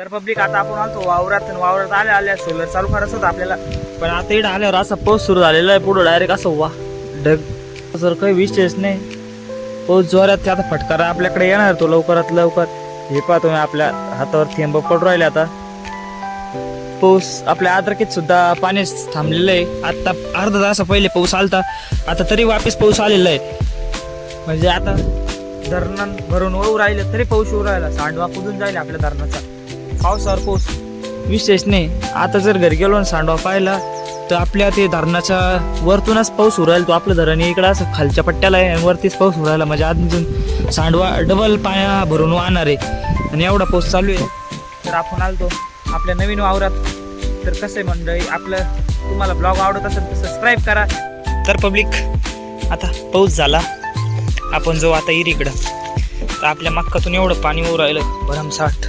तर पब्लिक आता आपण आलतो वावरात वावरात आल्या आल्या सोलर चालू करायचं होतं आपल्याला. पण आता इकडे आल्यावर असा पाऊस सुरू झालेला आहे पुढं डायरेक्ट असं वा ढग. सर काही विशेष नाही पाऊस जोरात ते आता फटकारा आपल्याकडे येणार तो लवकरात लवकर. हे पाहतो आपल्या हातावर थेंब पडून राहिले आता. पाऊस आपल्या आद्रकीत सुद्धा पाणी थांबलेलं आहे. आता अर्धा तास पहिले पाऊस आलता आता तरी वापस पाऊस आलेला आहे. म्हणजे आता धरण भरून वाहू राहिलं तरी पाऊस येऊ राहिला. सांडवा कुजून जाईल आपल्या धरणाचा. पावसावर पाऊस विशेष नाही आता जर घरी गेलो आणि सांडवा पाहिला तर आपल्या ते धरणाच्या वरतूनच पाऊस उरायला तो आपलं धरण इकडं असं खालच्या पट्ट्याला आहे आणि वरतीच पाऊस उरायला म्हणजे अजून सांडवा डबल पाया भरून वाहणार आहे. आणि एवढा पाऊस चालू आहे. तर आपण आलतो आपल्या नवीन वावरात. तर कसं आहे मंडळी आपलं तुम्हाला ब्लॉग आवडत असेल तर सबस्क्राईब करा. तर पब्लिक आता पाऊस झाला. आपण जाऊ आता इरीकडं. तर आपल्या मक्कातून एवढं पाणी उरायलं राहिलं भरमसाठ.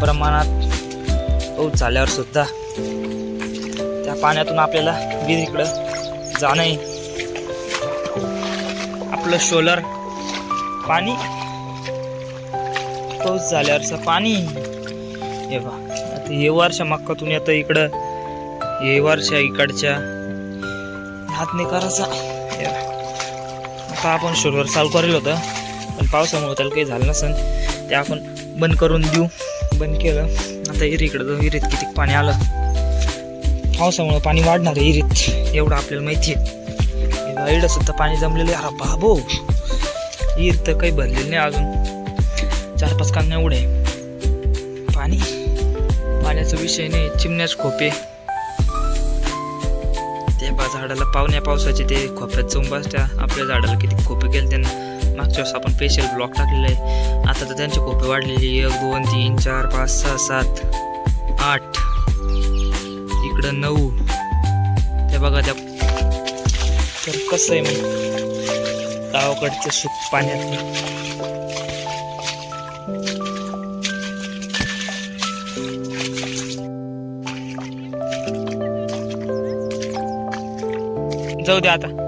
प्रमाणात पाऊस झाल्यावर सुद्धा त्या पाण्यातून आपल्याला विहिरीकडं जाणंही. आपलं शोलर पाणी. पाऊस झाल्यावरचं पाणी. हे बा आता हे वर्ष मक्कातून येतं इकडं. हे वर्ष इकडच्या. हात नाही करायचा. आता आपण शोलवर चालू करेल होतं. पण पावसामुळे त्याला काही झालं नसेल. ते आपण बंद करून देऊ. बंद केलं. आता इरीकडं जाऊ इरीत किती पाणी आलं. पावसामुळं पाणी वाढणार आहे इरीत एवढं आपल्याला माहिती आहे. इकडं सुद्धा पाणी जमलेलं आहे. अरे बाबो. इर तर काही भरलेली नाही अजून. चार पाच कांगण्या एवढे आहे. पाणी? पाण्याचा विषय नाही. चिमण्याच खोपे त्या झाडाला पावण्या पावसाचे ते खोप्यात जाऊन बसत्या. आपल्या झाडाला किती खोपे गेले त्यांना मागच्या वेळेस आपण स्पेशल ब्लॉक टाकलेला आहे आता तर त्यांची खोपी वाढलेली एक दोन तीन चार पाच सहा सात आठ इकडं नऊ. ते बघा त्या तर कसं आहे मग गावाकडचं सुख पाण्यात जाऊ द्या आता.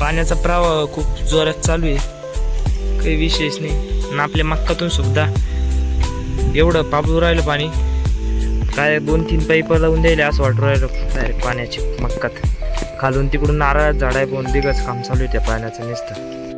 पाण्याचा प्रवाह खूप जोरात चालू आहे. काही विशेष नाही. आणि आपल्या मक्कातून सुद्धा एवढं पाबू राहिलं पाणी. काय दोन तीन पाईप लावून द्यायला असं वाटू राहिलं डायरेक्ट पाण्याची मक्कात. खालून तिकडून नारळ झाड आहे पण दिगच काम चालू आहे त्या पाण्याचं नुसतं.